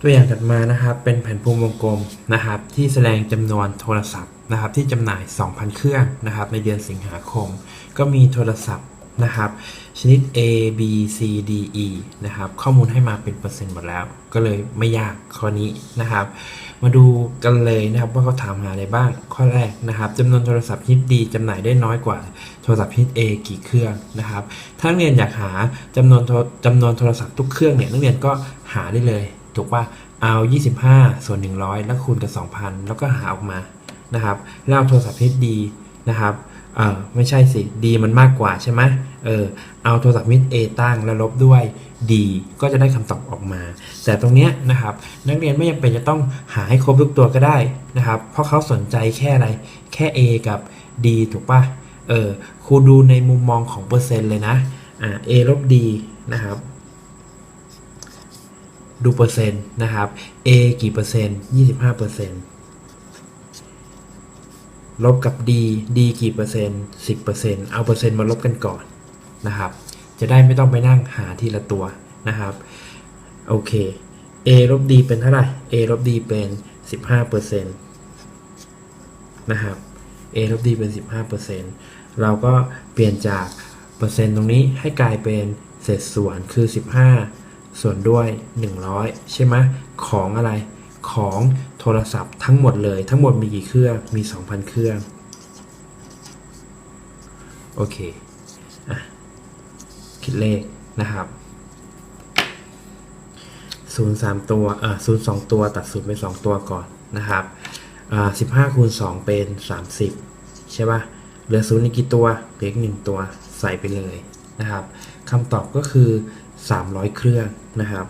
ตัวอย่างถัดมานะครับเป็นแผ่นภูมิวงกลมนะครับที่แสดงจำนวนโทรศัพท์นะครับที่จำหน่าย 2,000 เครื่องนะครับในเดือนสิงหาคม ก็มีโทรศัพท์นะครับชนิด A B C D E นะครับข้อมูลให้มาเป็นเปอร์เซ็นต์หมดแล้ว ก็เลยไม่ยากข้อนี้นะครับ มาดูกันเลยนะครับว่าเขาถามหาอะไรบ้างข้อแรกนะครับจำนวนโทรศัพท์ชนิด D จำหน่ายได้น้อยกว่าโทรศัพท์ชนิด A กี่เครื่องนะครับถ้านักเรียนอยากหาจำนวนจำนวนโทรศัพท์ทุกเครื่องเนี่ยนักเรียนก็หาได้เลย ถูกป่ะเอา 25 ส่วน 100 แล้วคูณกับ 2,000 แล้วก็หาออกมานะครับแล้วเอาโทรศัพท์ชนิด D นะครับเออไม่ใช่สิ D มันมากกว่าใช่ไหมเออเอาโทรศัพท์ชนิด A ตั้งแล้วลบด้วย D ก็จะได้คำตอบออกมา แต่ตรงเนี้ยนะครับนักเรียนไม่จำเป็นจะต้องหาให้ครบทุกตัวก็ได้นะครับ เพราะเขาสนใจแค่อะไรแค่ A กับ D ถูกปะเออครูดูในมุมมองของเปอร์เซ็นต์เลยนะอ่า A ลบ D นะครับ ดูเปอร์เซ็นต์นะครับ A กี่เปอร์เซ็นต์25เปอร์เซ็นต์ลบกับ D D กี่เปอร์เซ็นต์10เปอร์เซ็นต์เอาเปอร์เซ็นต์มาลบกันก่อนนะครับ จะได้ไม่ต้องไปนั่งหาทีละตัวนะครับ โอเค A ลบ D เป็นเท่าไหร่ A ลบ D เป็น 15เปอร์เซ็นต์นะครับ A ลบ D เป็น 15เปอร์เซ็นต์เราก็เปลี่ยนจากเปอร์เซ็นต์ตรงนี้ให้กลายเป็นเศษส่วนคือ 15 ส่วนด้วย 100 ใช่ไหมของอะไรของโทรศัพท์ทั้งหมดเลยทั้งหมดมีกี่เครื่องมี 2,000 เครื่อง โอเคอะคิดเลขนะครับศูนย์สามตัวอ่าศูนย์สองตัวตัดศูนย์ไปสองตัวก่อนนะครับอ่าสิบห้าคูณสองเป็นสามสิบใช่ป่ะเหลือศูนย์อีกกี่ตัวเหลืออีกหนึ่งตัวใส่ไปเลยนะครับคำตอบก็คือ 300 เครื่องนะครับ